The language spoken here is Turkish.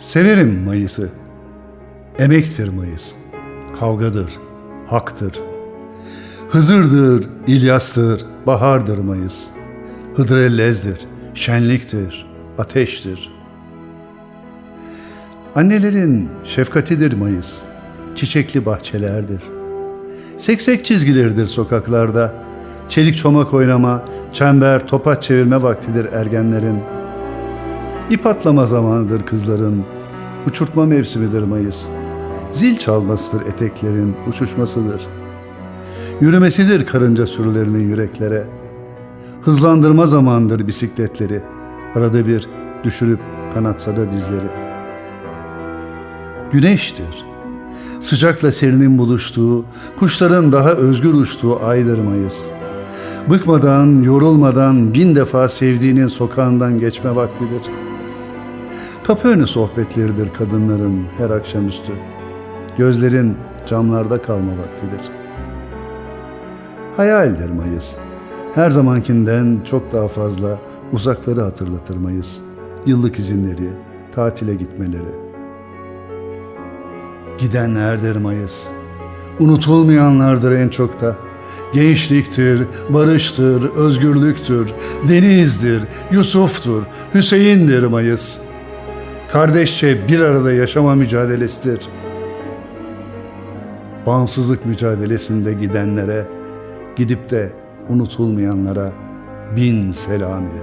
Severim Mayıs'ı. Emektir Mayıs. Kavgadır, haktır. Hızırdır, İlyas'tır, bahardır Mayıs. Hıdrellez'dir, şenliktir, ateştir. Annelerin şefkatidir Mayıs. Çiçekli bahçelerdir. Seksek çizgileridir sokaklarda. Çelik çomak oynama, çember, topaç çevirme vaktidir ergenlerin. İp atlama zamanıdır kızların. Uçurtma mevsimidir Mayıs. Zil çalmasıdır eteklerin, uçuşmasıdır. Yürümesidir karınca sürülerinin yüreklere. Hızlandırma zamandır bisikletleri. Arada bir düşürüp kanatsa da dizleri. Güneştir. Sıcakla serinin buluştuğu, kuşların daha özgür uçtuğu aydır Mayıs. Bıkmadan, yorulmadan bin defa sevdiğinin sokağından geçme vaktidir. Kapı önü sohbetleridir kadınların her akşamüstü. Gözlerin camlarda kalma vaktidir. Hayaldir Mayıs. Her zamankinden çok daha fazla uzakları hatırlatır Mayıs. Yıllık izinleri, tatile gitmeleri. Gidenlerdir Mayıs. Unutulmayanlardır en çok da. Gençliktir, barıştır, özgürlüktür, denizdir, Yusuf'tur, Hüseyin'dir Mayıs. Kardeşçe bir arada yaşama mücadelesidir. Bağımsızlık mücadelesinde gidenlere, gidip de unutulmayanlara bin selamiye.